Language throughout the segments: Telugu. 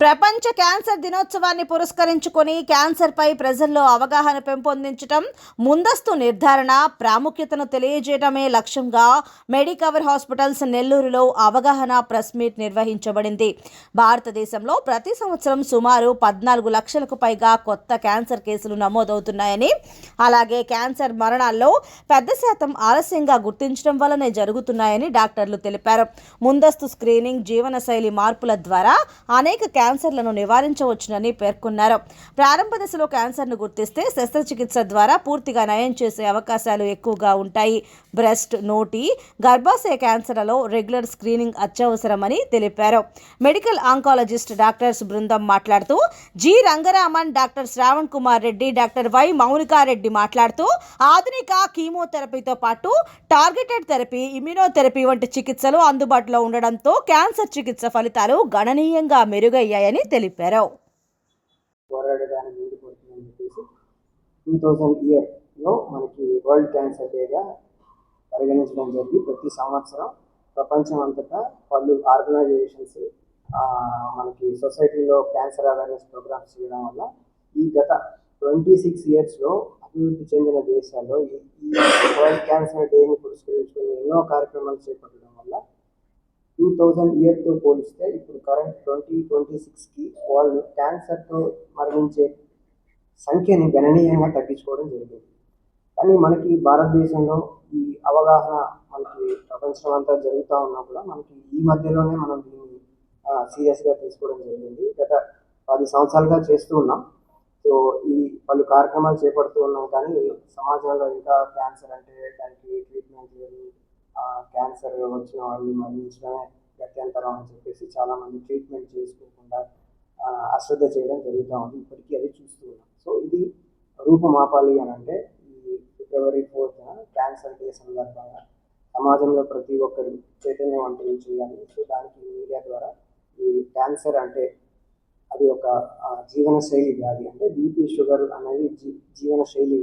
ప్రపంచ క్యాన్సర్ దినోత్సవాన్ని పురస్కరించుకొని క్యాన్సర్పై ప్రజల్లో అవగాహన పెంపొందించటం ముందస్తు నిర్ధారణ ప్రాముఖ్యతను తెలియజేయడమే లక్ష్యంగా మెడికవర్ హాస్పిటల్స్ నెల్లూరులో అవగాహన ప్రెస్ మీట్ నిర్వహించబడింది. భారతదేశంలో ప్రతి సంవత్సరం సుమారు పద్నాలుగు లక్షలకు పైగా కొత్త క్యాన్సర్ కేసులు నమోదవుతున్నాయని అలాగే క్యాన్సర్ మరణాల్లో పెద్ద శాతం ఆలస్యంగా గుర్తించడం వల్లనే జరుగుతున్నాయని డాక్టర్లు తెలిపారు. ముందస్తు స్క్రీనింగ్ జీవనశైలి మార్పుల ద్వారా అనేక క్యాన్సర్లను నివారించవచ్చునని పేర్కొన్నారు. ప్రారంభ దశలో క్యాన్సర్ను గుర్తిస్తే శస్త్రచికిత్స ద్వారా పూర్తిగా నయం చేసే అవకాశాలు ఎక్కువగా ఉంటాయి. బ్రెస్ట్ నోటి గర్భాశయ క్యాన్సర్లలో రెగ్యులర్ స్క్రీనింగ్ అత్యవసరమని తెలిపారు. మెడికల్ ఆంకాలజిస్ట్ డాక్టర్స్ బృందం మాట్లాడుతూ G. Rangaraman doctor Shravan Kumar Reddy doctor Y. Mounika Reddy మాట్లాడుతూ ఆధునిక కీమోథెరపీతో పాటు టార్గెటెడ్ థెరపీ ఇమ్యూనోథెరపీ వంటి చికిత్సలు అందుబాటులో ఉండడంతో క్యాన్సర్ చికిత్స ఫలితాలు గణనీయంగా మెరుగయ్యాయి. మెరుగయ్యాయని తెలిపారు. చెప్పేసి టూ థౌజండ్ ఇయర్లో మనకి వరల్డ్ క్యాన్సర్ డేగా పరిగణించడం జరిగింది. ప్రతి సంవత్సరం ప్రపంచం అంతటా పలు ఆర్గనైజేషన్స్ మనకి సొసైటీలో క్యాన్సర్ అవేర్నెస్ ప్రోగ్రామ్స్ చేయడం వల్ల ఈ గత ట్వంటీ సిక్స్ ఇయర్స్లో అభివృద్ధి చెందిన దేశాల్లో ఈ ఈ వరల్డ్ క్యాన్సర్ డేని పురస్కరించుకుని ఎన్నో కార్యక్రమాలు చేపట్టడం వల్ల టూ థౌజండ్ ఇయర్తో పోలిస్తే ఇప్పుడు కరెంట్ ట్వంటీ ట్వంటీ సిక్స్కి వాళ్ళు క్యాన్సర్తో మరణించే సంఖ్యని గణనీయంగా తగ్గించుకోవడం జరిగింది. కానీ మనకి భారతదేశంలో ఈ అవగాహన మనకి ప్రపంచం అంతా జరుగుతూ ఉన్నా కూడా మనకి ఈ మధ్యలోనే మనం దీన్ని సీరియస్గా తీసుకోవడం జరిగింది. గత పది సంవత్సరాలుగా చేస్తూ ఉన్నాం. సో ఈ పలు కార్యక్రమాలు చేపడుతూ ఉన్నాం. కానీ సమాజంలో ఇంకా క్యాన్సర్ అంటే దానికి ట్రీట్మెంట్ లేదు. క్యాన్సర్ వచ్చిన వాళ్ళు మరణించడమే గత్యంతరం అని చెప్పేసి చాలామంది ట్రీట్మెంట్ చేసుకోకుండా అశ్రద్ధ చేయడం జరుగుతూ ఉంది. ఇప్పటికీ అది చూస్తూ ఉన్నాం. సో ఇది రూపుమాపాలి అని అంటే ఈ ఫిబ్రవరి ఫోర్త్ క్యాన్సర్ డే సందర్భంగా సమాజంలో ప్రతి ఒక్కరు చైతన్యవంతులు చేయాలి. సో దానికి మీడియా ద్వారా ఈ క్యాన్సర్ అంటే అది ఒక జీవనశైలి వ్యాధి అంటే బీపీ షుగర్ అనేది జీ జీవనశైలి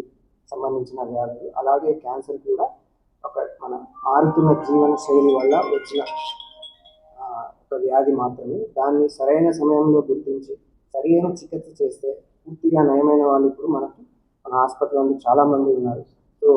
సంబంధించిన వ్యాధులు. అలాగే క్యాన్సర్ కూడా ఒక మన మారుతున్న జీవన శైలి వల్ల వచ్చిన ఒక వ్యాధి మాత్రమే. దాన్ని సరైన సమయంలో గుర్తించి సరైన చికిత్స చేస్తే పూర్తిగా నయమైన వాళ్ళు ఇప్పుడు మనకు మన హాస్పిటల్లో చాలామంది ఉన్నారు. సో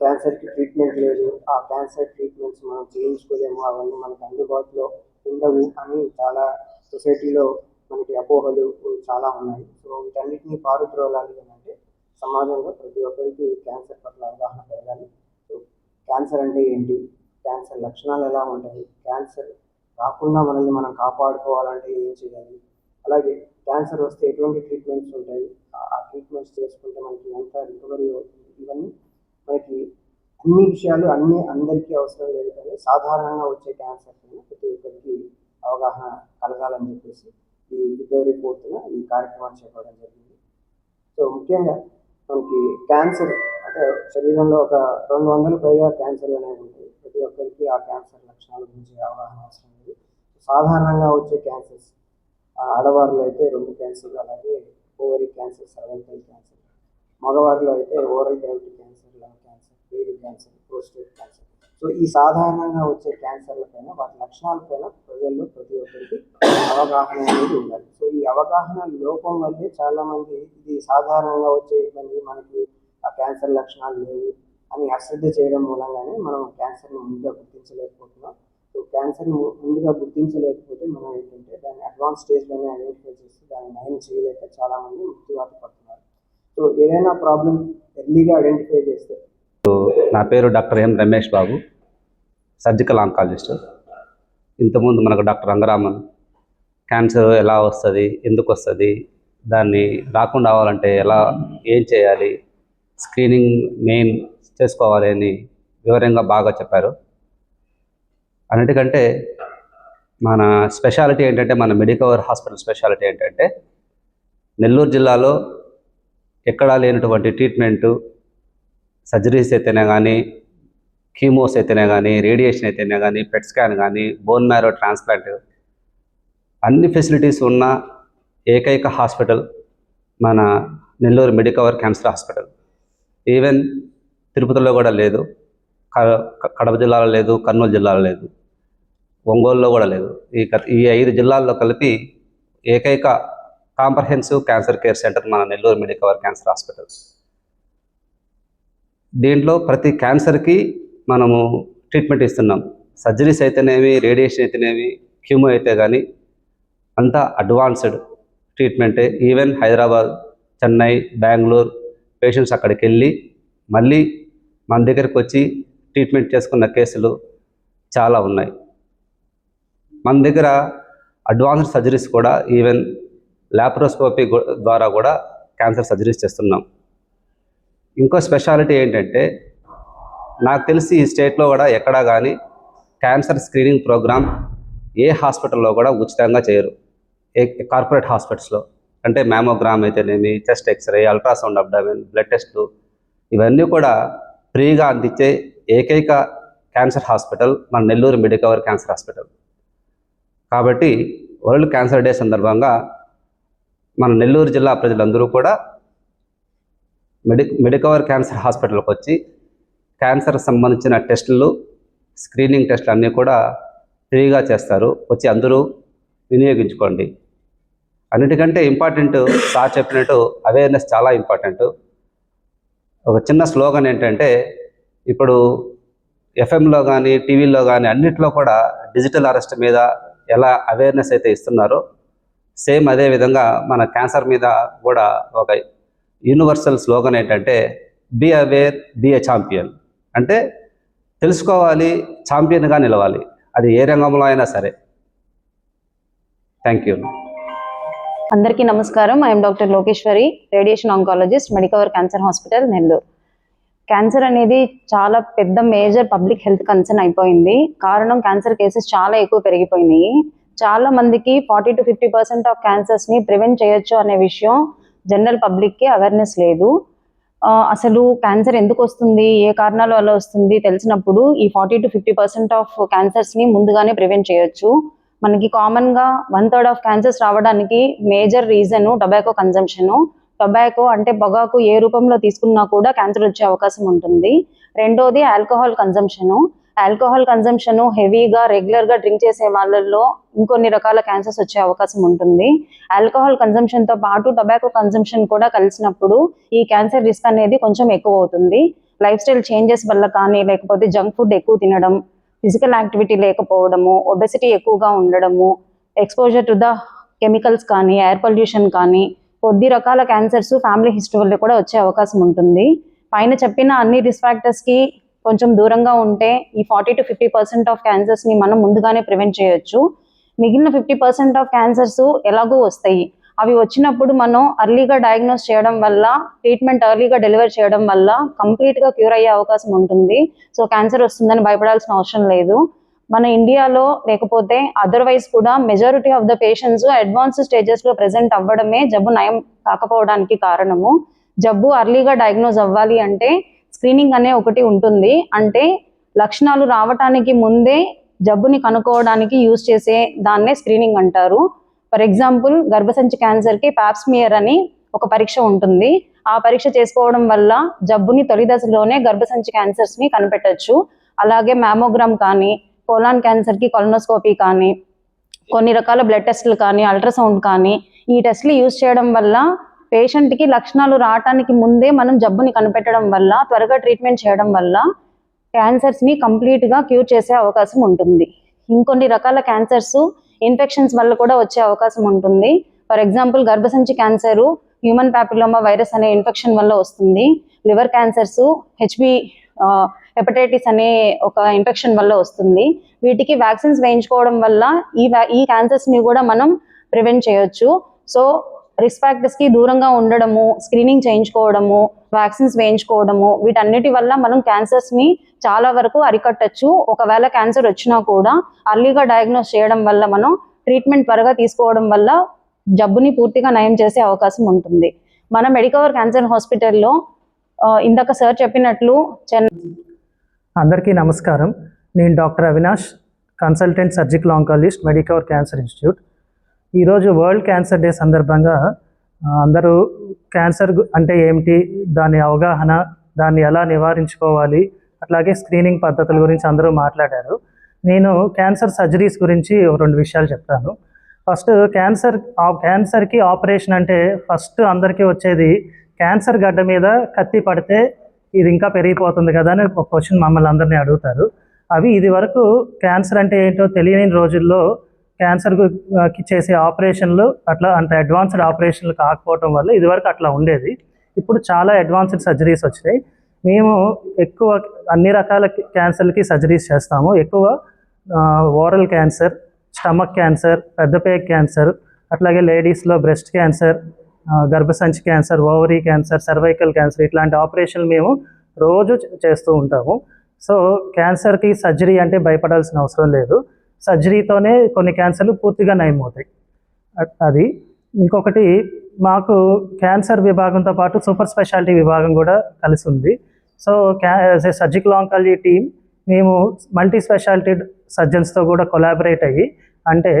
క్యాన్సర్కి ట్రీట్మెంట్ లేదు. ఆ క్యాన్సర్ ట్రీట్మెంట్స్ మనం చేయించుకోలేము. అవన్నీ మనకు అందుబాటులో ఉండవు అని చాలా సొసైటీలో మనకి అపోహలు చాలా ఉన్నాయి. సో వీటన్నిటిని పారుద్రోలాలి అని అంటే సమాజంలో ప్రతి ఒక్కరికి క్యాన్సర్ పట్ల అవగాహన పెరగాలి. క్యాన్సర్ అంటే ఏంటి? క్యాన్సర్ లక్షణాలు ఎలా ఉంటాయి? క్యాన్సర్ రాకుండా మనల్ని మనం కాపాడుకోవాలంటే ఏం చేయాలి? అలాగే క్యాన్సర్ వస్తే ఎటువంటి ట్రీట్మెంట్స్ ఉంటాయి? ఆ- ట్రీట్మెంట్స్ చేసుకుంటే మనకి ఎంత రికవరీ అవుతుంది? ఇవన్నీ మనకి అన్ని విషయాలు అన్ని అందరికీ అవసరం లేదు కానీ సాధారణంగా వచ్చే క్యాన్సర్ ప్రతి ఒక్కరికి అవగాహన కలగాలని చెప్పేసి ఈ ఫిబ్రవరి ఫోర్త్న ఈ కార్యక్రమాన్ని చేపట్టడం జరిగింది. సో ముఖ్యంగా మనకి క్యాన్సర్ అంటే శరీరంలో ఒక రెండు వందల పైగా క్యాన్సర్లు అనేవి ఉంటాయి. ప్రతి ఒక్కరికి ఆ క్యాన్సర్ లక్షణాల గురించి అవగాహన అవసరం లేదు. సాధారణంగా వచ్చే క్యాన్సర్స్ ఆడవారిలో అయితే రెండు క్యాన్సర్లు అలాగే ఓవరీ క్యాన్సర్ సర్వైకల్ క్యాన్సర్ మగవారిలో అయితే oral cavity cancer lung cancer పేరు క్యాన్సర్ ప్రోస్టేట్ క్యాన్సర్ సో ఈ సాధారణంగా వచ్చే క్యాన్సర్ల పైన వాటి లక్షణాలపైన ప్రజల్లో ప్రతి ఒక్కరికి అవగాహన అనేది ఉండాలి. సో ఈ అవగాహన లోపం వల్లే చాలామంది ఇది సాధారణంగా వచ్చే ఇబ్బంది. మనకి ఆ క్యాన్సర్ లక్షణాలు లేవు అని అశ్రద్ధ చేయడం మూలంగానే మనం క్యాన్సర్ని ముందుగా గుర్తించలేకపోతున్నాం. సో క్యాన్సర్ని ముందుగా గుర్తించలేకపోతే మనం ఏంటంటే దాన్ని అడ్వాన్స్ స్టేజ్లోనే ఐడెంటిఫై చేసి దాన్ని నయం చేయలేక చాలామంది మృత్యువాత పడుతున్నారు. సో ఏదైనా ప్రాబ్లం ఎర్లీగా ఐడెంటిఫై చేస్తే నా పేరు doctor M Ramesh Babu surgical oncologist. ఇంతకుముందు మనకు డాక్టర్ రంగరామన్ క్యాన్సర్ ఎలా వస్తుంది ఎందుకు వస్తుంది దాన్ని రాకుండా అవ్వాలంటే ఎలా ఏం చేయాలి స్క్రీనింగ్ మెయిన్ చేసుకోవాలి అని వివరంగా బాగా చెప్పారు. అన్నిటికంటే మన స్పెషాలిటీ ఏంటంటే మన మెడికవర్ హాస్పిటల్ స్పెషాలిటీ ఏంటంటే నెల్లూరు జిల్లాలో ఎక్కడా లేనటువంటి ట్రీట్మెంటు సర్జరీస్ అయితేనే కానీ కీమోస్ అయితేనే కానీ రేడియేషన్ అయితేనే కానీ పెట్ స్కాన్ కానీ బోన్ మ్యారో ట్రాన్స్ప్లాంట్ అన్ని ఫెసిలిటీస్ ఉన్న ఏకైక హాస్పిటల్ మన Nellore Medicover cancer hospital. Even తిరుపతిలో కూడా లేదు. క- కడప జిల్లాలో లేదు కర్నూలు జిల్లాలో లేదు. ఒంగోలులో కూడా లేదు. ఈ ఈ ఐదు జిల్లాల్లో కలిపి ఏకైక కాంప్రహెన్సివ్ క్యాన్సర్ కేర్ సెంటర్ మన నెల్లూరు మెడికవర్ క్యాన్సర్ హాస్పిటల్. దీంట్లో ప్రతి క్యాన్సర్కి మనము ట్రీట్మెంట్ ఇస్తున్నాం. సర్జరీస్ అయితేనేమి రేడియేషన్ అయితేనేమి క్యూమో అయితే కానీ అంతా అడ్వాన్స్డ్ ట్రీట్మెంటే. ఈవెన్ హైదరాబాద్ చెన్నై బెంగళూరు పేషెంట్స్ అక్కడికి వెళ్ళి మళ్ళీ మన దగ్గరికి వచ్చి ట్రీట్మెంట్ చేసుకున్న కేసులు చాలా ఉన్నాయి. మన దగ్గర అడ్వాన్స్డ్ సర్జరీస్ కూడా ఈవెన్ ల్యాప్రోస్కోపీ ద్వారా కూడా క్యాన్సర్ సర్జరీస్ చేస్తున్నాం. ఇంకో స్పెషాలిటీ ఏంటంటే నాకు తెలిసి ఈ స్టేట్లో కూడా ఎక్కడా కానీ క్యాన్సర్ స్క్రీనింగ్ ప్రోగ్రామ్ ఏ హాస్పిటల్లో కూడా ఉచితంగా చేయరు. ఏ కార్పొరేట్ హాస్పిటల్స్లో అంటే మ్యామోగ్రామ్ అయితేనేమి chest X-ray ultrasound abdomen blood టెస్ట్లు ఇవన్నీ కూడా ఫ్రీగా అందించే ఏకైక క్యాన్సర్ హాస్పిటల్ మన నెల్లూరు మెడికవర్ క్యాన్సర్ హాస్పిటల్ కాబట్టి వరల్డ్ క్యాన్సర్ డే సందర్భంగా మన నెల్లూరు జిల్లా ప్రజలందరూ కూడా మెడి మెడికవర్ క్యాన్సర్ హాస్పిటల్కి వచ్చి క్యాన్సర్ సంబంధించిన టెస్టులు స్క్రీనింగ్ టెస్టులు అన్నీ కూడా ఫ్రీగా చేస్తారు. వచ్చి అందరూ వినియోగించుకోండి. అన్నిటికంటే ఇంపార్టెంట్ సార్ చెప్పినట్టు అవేర్నెస్ చాలా ఇంపార్టెంట్ ఒక చిన్న స్లోగన్ ఏంటంటే ఇప్పుడు ఎఫ్ఎంలో కానీ టీవీలో కానీ అన్నిట్లో కూడా డిజిటల్ అరెస్ట్ మీద ఎలా అవేర్నెస్ అయితే ఇస్తున్నారో సేమ్ అదే విధంగా మన క్యాన్సర్ మీద కూడా ఒక యూనివర్సల్ స్లోగన్ ఏంటంటే be aware be a champion అంటే తెలుసుకోవాలి ఛాంపియన్గా నిలవాలి. అది ఏ రంగంలో అయినా సరే. థ్యాంక్ యూ అందరికీ నమస్కారం. I'm doctor Lokeshwari radiation oncologist Medicover cancer hospital Nellore. Cancer అనేది చాలా పెద్ద మేజర్ పబ్లిక్ హెల్త్ కన్సర్న్ అయిపోయింది. కారణం క్యాన్సర్ కేసెస్ చాలా ఎక్కువ పెరిగిపోయినాయి. చాలా మందికి forty to fifty percent of క్యాన్సర్స్ని prevent చేయొచ్చు అనే విషయం జనరల్ పబ్లిక్కి అవేర్నెస్ లేదు. అసలు క్యాన్సర్ ఎందుకు వస్తుంది? ఏ కారణాల వల్ల వస్తుంది? తెలిసినప్పుడు ఈ forty to fifty percent of క్యాన్సర్స్ని ముందుగానే ప్రివెంట్ చేయొచ్చు. మనకి కామన్గా వన్ థర్డ్ ఆఫ్ క్యాన్సర్స్ రావడానికి major reason tobacco consumption tobacco అంటే పొగాకు ఏ రూపంలో తీసుకున్నా కూడా క్యాన్సర్ వచ్చే అవకాశం ఉంటుంది. రెండోది ఆల్కహాల్ కన్జంప్షన్ ఆల్కహాల్ కన్జంప్షన్ హెవీగా రెగ్యులర్గా డ్రింక్ చేసే వాళ్ళల్లో ఇంకొన్ని రకాల క్యాన్సర్స్ వచ్చే అవకాశం ఉంటుంది. ఆల్కహాల్ కన్జంప్షన్తో పాటు టొబాకో కన్జంప్షన్ కూడా కలిసినప్పుడు ఈ క్యాన్సర్ రిస్క్ అనేది కొంచెం ఎక్కువ అవుతుంది. లైఫ్ స్టైల్ చేంజెస్ వల్ల కానీ లేకపోతే జంక్ ఫుడ్ ఎక్కువ తినడం ఫిజికల్ యాక్టివిటీ లేకపోవడము ఒబెసిటీ ఎక్కువగా ఉండడము ఎక్స్పోజర్ టు ద కెమికల్స్ కానీ ఎయిర్ పొల్యూషన్ కానీ కొద్ది రకాల క్యాన్సర్స్ ఫ్యామిలీ హిస్టరీ వల్ల కూడా వచ్చే అవకాశం ఉంటుంది. పైన చెప్పిన అన్ని రిస్క్ ఫ్యాక్టర్స్కి కొంచెం దూరంగా ఉంటే ఈ forty to fifty percent of క్యాన్సర్స్ని మనం ముందుగానే ప్రివెంట్ చేయొచ్చు. మిగిలిన ఫిఫ్టీ పర్సెంట్ ఆఫ్ క్యాన్సర్స్ ఎలాగో వస్తాయి? అవి వచ్చినప్పుడు మనం అర్లీగా డయాగ్నోస్ చేయడం వల్ల ట్రీట్మెంట్ అర్లీగా డెలివర్ చేయడం వల్ల కంప్లీట్గా క్యూర్ అయ్యే అవకాశం ఉంటుంది. సో క్యాన్సర్ వస్తుందని భయపడాల్సిన అవసరం లేదు. మన ఇండియాలో లేకపోతే అదర్వైజ్ కూడా majority of the patients advance స్టేజెస్లో ప్రజెంట్ అవ్వడమే జబ్బు నయం కాకపోవడానికి కారణము. జబ్బు అర్లీగా డయాగ్నోజ్ అవ్వాలి అంటే స్క్రీనింగ్ అనే ఒకటి ఉంటుంది. అంటే లక్షణాలు రావటానికి ముందే జబ్బుని కనుక్కోవడానికి యూజ్ చేసే దాన్నే స్క్రీనింగ్ అంటారు. ఫర్ ఎగ్జాంపుల్ గర్భసంచి క్యాన్సర్కి పాప్స్మియర్ అని ఒక పరీక్ష ఉంటుంది. ఆ పరీక్ష చేసుకోవడం వల్ల జబ్బుని తొలి దశలోనే గర్భసంచి క్యాన్సర్స్ని కనిపెట్టచ్చు. అలాగే మ్యామోగ్రామ్ కానీ కోలాన్ క్యాన్సర్కి కొలనోస్కోపీ కానీ కొన్ని రకాల బ్లడ్ టెస్టులు కానీ అల్ట్రాసౌండ్ కానీ ఈ టెస్ట్లు యూజ్ చేయడం వల్ల పేషెంట్కి లక్షణాలు రావటానికి ముందే మనం జబ్బుని కనిపెట్టడం వల్ల త్వరగా ట్రీట్మెంట్ చేయడం వల్ల క్యాన్సర్స్ని కంప్లీట్గా క్యూర్ చేసే అవకాశం ఉంటుంది. ఇంకొన్ని రకాల క్యాన్సర్స్ ఇన్ఫెక్షన్స్ వల్ల కూడా వచ్చే అవకాశం ఉంటుంది. ఫర్ ఎగ్జాంపుల్ గర్భసంచి క్యాన్సర్ హ్యూమన్ ప్యాపిలోమా వైరస్ అనే ఇన్ఫెక్షన్ వల్ల వస్తుంది. లివర్ క్యాన్సర్స్ హెచ్బి హెపటైటిస్ అనే ఒక ఇన్ఫెక్షన్ వల్ల వస్తుంది. వీటికి వ్యాక్సిన్స్ వేయించుకోవడం వల్ల ఈ వ్యా- ఈ క్యాన్సర్స్ని కూడా మనం ప్రివెంట్ చేయొచ్చు. సో రిస్క్ ఫ్యాక్టర్స్కి దూరంగా ఉండడము స్క్రీనింగ్ చేయించుకోవడము వ్యాక్సిన్స్ వేయించుకోవడము వీటన్నిటి వల్ల మనం క్యాన్సర్స్ని చాలా వరకు అరికట్టచ్చు. ఒకవేళ క్యాన్సర్ వచ్చినా కూడా అర్లీగా డయాగ్నోస్ చేయడం వల్ల మనం ట్రీట్మెంట్ త్వరగా తీసుకోవడం వల్ల జబ్బుని పూర్తిగా నయం చేసే అవకాశం ఉంటుంది. మన మెడికవర్ క్యాన్సర్ హాస్పిటల్లో ఇందాక సార్ చెప్పినట్లు చెన్నై అందరికీ నమస్కారం. నేను doctor Avinash consultant surgical oncologist Medicover cancer institute ఈరోజు వరల్డ్ క్యాన్సర్ డే సందర్భంగా అందరూ క్యాన్సర్ అంటే ఏమిటి? దాని అవగాహన దాన్ని ఎలా నివారించుకోవాలి? అట్లాగే స్క్రీనింగ్ పద్ధతుల గురించి అందరూ మాట్లాడారు. నేను క్యాన్సర్ సర్జరీస్ గురించి రెండు విషయాలు చెప్తాను. ఫస్ట్ క్యాన్సర్ క్యాన్సర్కి ఆపరేషన్ అంటే ఫస్ట్ అందరికీ వచ్చేది క్యాన్సర్ గడ్డ మీద కత్తి పడితే ఇది ఇంకా పెరిగిపోతుంది కదా అని ఒక క్వశ్చన్ మమ్మల్ని అందరినీ అడుగుతారు. అవి ఇది వరకు క్యాన్సర్ అంటే ఏంటో తెలియని రోజుల్లో క్యాన్సర్ చేసే ఆపరేషన్లు అట్లా అంత అడ్వాన్స్డ్ ఆపరేషన్లు కాకపోవటం వల్ల ఇదివరకు అట్లా ఉండేది. ఇప్పుడు చాలా అడ్వాన్స్డ్ సర్జరీస్ వచ్చినాయి. మేము ఎక్కువ అన్ని రకాల క్యాన్సర్లకి సర్జరీస్ చేస్తాము. ఎక్కువ ఓరల్ క్యాన్సర్ స్టమక్ క్యాన్సర్ పెద్దపేక క్యాన్సర్ అట్లాగే లేడీస్లో బ్రెస్ట్ క్యాన్సర్ గర్భసంచి cancer ovary cancer cervical cancer ఇట్లాంటి ఆపరేషన్లు మేము రోజు చేస్తూ ఉంటాము. సో క్యాన్సర్కి సర్జరీ అంటే భయపడాల్సిన అవసరం లేదు. సర్జరీతోనే కొన్ని క్యాన్సర్లు పూర్తిగా నయమవుతాయి. అది. ఇంకొకటి మాకు క్యాన్సర్ విభాగంతో పాటు సూపర్ స్పెషాలిటీ విభాగం కూడా కలిసి ఉంది. సో క్యా సర్జికల్ ఆంకాలజీ టీమ్ మేము మల్టీ స్పెషాలిటీ సర్జన్స్తో కూడా కొలాబరేట్ అయ్యి అంటే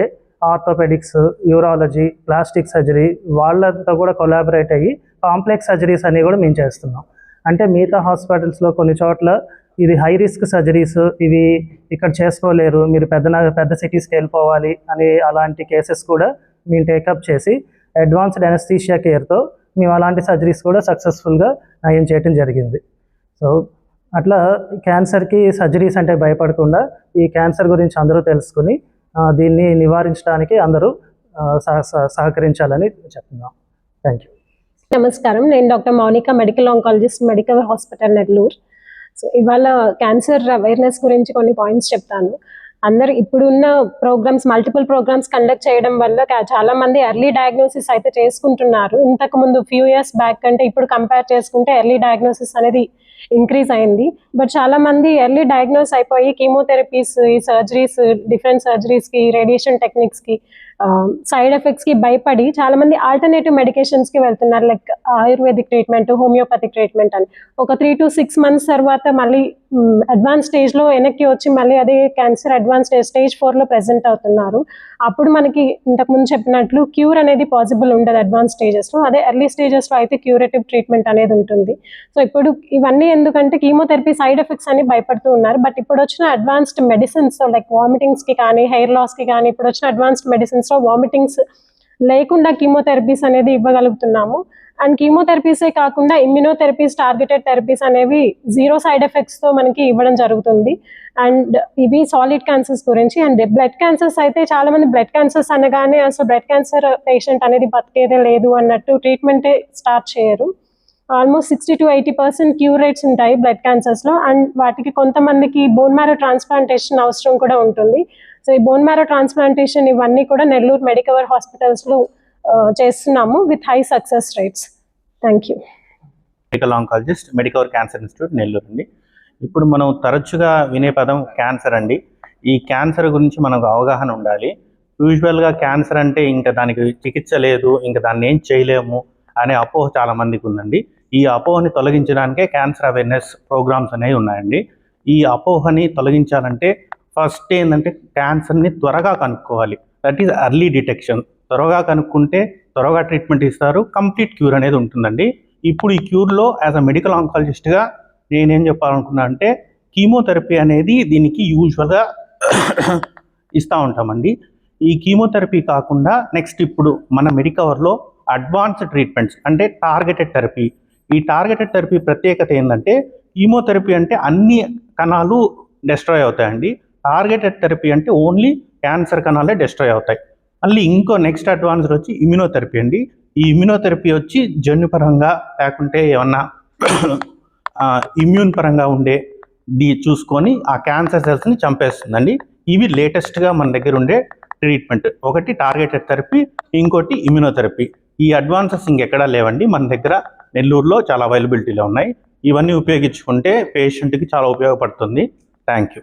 ఆర్థోపెడిక్స్ యూరాలజీ ప్లాస్టిక్ సర్జరీ వాళ్ళతో కూడా కొలాబరేట్ అయ్యి కాంప్లెక్స్ సర్జరీస్ అనేవి కూడా మేము చేస్తున్నాం. అంటే మిగతా హాస్పిటల్స్లో కొన్ని చోట్ల ఇది హై రిస్క్ సర్జరీస్ ఇవి ఇక్కడ చేసుకోలేరు మీరు పెద్ద నగ- పెద్ద సిటీస్కి వెళ్ళిపోవాలి అని అలాంటి కేసెస్ కూడా మేము టేకప్ చేసి అడ్వాన్స్డ్ ఎనస్థీషియా కేర్తో మేము అలాంటి సర్జరీస్ కూడా సక్సెస్ఫుల్గా నయం చేయడం జరిగింది. సో అట్లా క్యాన్సర్కి సర్జరీస్ అంటే భయపడకుండా ఈ క్యాన్సర్ గురించి అందరూ తెలుసుకుని దీన్ని నివారించడానికి అందరూ సహ- సహకరించాలని చెప్తున్నాం. Thank you. నమస్కారం. నేను doctor Mounika medical oncologist medical hospital Nellore. So ఇవాళ క్యాన్సర్ అవేర్నెస్ గురించి కొన్ని పాయింట్స్ చెప్తాను. అందరు ఇప్పుడున్న ప్రోగ్రామ్స్ మల్టిపుల్ ప్రోగ్రామ్స్ కండక్ట్ చేయడం వల్ల చాలా మంది ఎర్లీ డయాగ్నోసిస్ అయితే చేసుకుంటున్నారు. ఇంతకు ముందు ఫ్యూ ఇయర్స్ బ్యాక్ కంటే ఇప్పుడు కంపేర్ చేసుకుంటే ఎర్లీ డయాగ్నోసిస్ అనేది ఇంక్రీజ్ అయింది. బట్ చాలా మంది ఎర్లీ డయాగ్నోస్ అయిపోయి కీమోథెరపీస్ ఈ సర్జరీస్ డిఫరెంట్ సర్జరీస్కి రేడియేషన్ టెక్నిక్స్కి Um, సైడ్ ఎఫెక్ట్స్కి భయపడి చాలా మంది ఆల్టర్నేటివ్ మెడికేషన్స్కి వెళ్తున్నారు like ayurvedic treatment homeopathic treatment అని. ఒక త్రీ టు సిక్స్ మంత్స్ తర్వాత మళ్ళీ mm, అడ్వాన్స్ స్టేజ్లో వెనక్కి వచ్చి మళ్ళీ అదే క్యాన్సర్ అడ్వాన్స్ స్టేజ్ ఫోర్లో ప్రెజెంట్ అవుతున్నారు. అప్పుడు మనకి ఇంతకుముందు చెప్పినట్లు క్యూర్ అనేది పాసిబుల్ ఉండదు అడ్వాన్స్ స్టేజెస్లో అదే ఎర్లీ స్టేజెస్లో అయితే క్యూరేటివ్ ట్రీట్మెంట్ అనేది ఉంటుంది. సో ఇప్పుడు ఇవన్నీ ఎందుకంటే కీమోథెరపీ సైడ్ ఎఫెక్ట్స్ అని భయపడుతూ ఉన్నారు. బట్ ఇప్పుడు వచ్చిన అడ్వాన్స్డ్ మెడిసిన్స్ లైక్ వామిటింగ్స్కి కానీ హెయిర్ లాస్కి కానీ ఇప్పుడు వచ్చిన అడ్వాన్స్డ్ మెడిసిన్స్ ఆఫ్ వామిటింగ్స్ లేకుండా కీమోథెరపీస్ అనేది ఇవ్వగలుగుతున్నాము. అండ్ కీమోథెరపీసే కాకుండా ఇమ్యూనోథెరపీస్ టార్గెటెడ్ థెరపీస్ అనేవి జీరో సైడ్ ఎఫెక్ట్స్తో మనకి ఇవ్వడం జరుగుతుంది. అండ్ ఇవి సాలిడ్ క్యాన్సర్స్ గురించి అండ్ బ్లడ్ క్యాన్సర్స్ అయితే చాలా మంది బ్లడ్ క్యాన్సర్స్ అనగానే అసలు బ్లడ్ క్యాన్సర్ పేషెంట్ అనేది బతికేదే లేదు అన్నట్టు ట్రీట్మెంటే స్టార్ట్ చేయరు. Almost sixty to eighty percent cure rates ఉంటాయి బ్లడ్ క్యాన్సర్స్లో అండ్ వాటికి కొంతమందికి బోన్ మ్యారో ట్రాన్స్ప్లాంటేషన్ అవసరం కూడా ఉంటుంది. సో ఈ బోన్ మ్యారో ట్రాన్స్ప్లాంటేషన్ ఇవన్నీ కూడా నెల్లూరు మెడికవర్ హాస్పిటల్స్లో చేస్తున్నాము with high success rates thank you medical oncologist Medicover cancer institute Nellore అండి. ఇప్పుడు మనం తరచుగా వినే పదం క్యాన్సర్ అండి. ఈ క్యాన్సర్ గురించి మనకు అవగాహన ఉండాలి. యూజువల్గా క్యాన్సర్ అంటే ఇంకా దానికి చికిత్స లేదు ఇంకా దాన్ని ఏం చేయలేము అనే అపోహ చాలా మందికి ఉందండి. ఈ అపోహని తొలగించడానికే క్యాన్సర్ అవేర్నెస్ ప్రోగ్రామ్స్ అనేవి ఉన్నాయండి. ఈ అపోహని తొలగించాలంటే ఫస్ట్ ఏంటంటే క్యాన్సర్ని త్వరగా కనుక్కోవాలి. దట్ ఈజ్ అర్లీ డిటెక్షన్ త్వరగా కనుక్కుంటే త్వరగా ట్రీట్మెంట్ ఇస్తారు. కంప్లీట్ క్యూర్ అనేది ఉంటుందండి. ఇప్పుడు ఈ క్యూర్లో యాజ్ అ మెడికల్ ఆంకాలజిస్ట్గా నేనేం చెప్పాలనుకున్నా అంటే కీమోథెరపీ అనేది దీనికి యూజువల్గా ఇస్తూ ఉంటామండి. ఈ కీమోథెరపీ కాకుండా నెక్స్ట్ ఇప్పుడు మన మెడికవర్లో అడ్వాన్స్డ్ ట్రీట్మెంట్స్ అంటే టార్గెటెడ్ థెరపీ ఈ టార్గెటెడ్ థెరపీ ప్రత్యేకత ఏంటంటే కీమోథెరపీ అంటే అన్ని కణాలు డెస్ట్రాయ్ అవుతాయండి. టార్గెటెడ్ థెరపీ అంటే ఓన్లీ క్యాన్సర్ కణాలే డిస్ట్రాయ్ అవుతాయి. మళ్ళీ ఇంకో నెక్స్ట్ అడ్వాన్స్డ్ వచ్చి ఇమ్యునోథెరపీ అండి. ఈ ఇమ్యునోథెరపీ వచ్చి జన్యుపరంగా లేకుంటే ఏమన్నా ఇమ్యూన్ పరంగా ఉండే ది చూసుకొని ఆ క్యాన్సర్ సెల్స్ని చంపేస్తుందండి. ఇవి లేటెస్ట్గా మన దగ్గర ఉండే ట్రీట్మెంట్. ఒకటి టార్గెటెడ్ థెరపీ ఇంకోటి ఇమ్యునోథెరపీ. ఈ అడ్వాన్సెస్ ఇంకెక్కడా లేవండి. మన దగ్గర నెల్లూరులో చాలా అవైలబిలిటీలో ఉన్నాయి. ఇవన్నీ ఉపయోగించుకుంటే పేషెంట్కి చాలా ఉపయోగపడుతుంది. Thank you.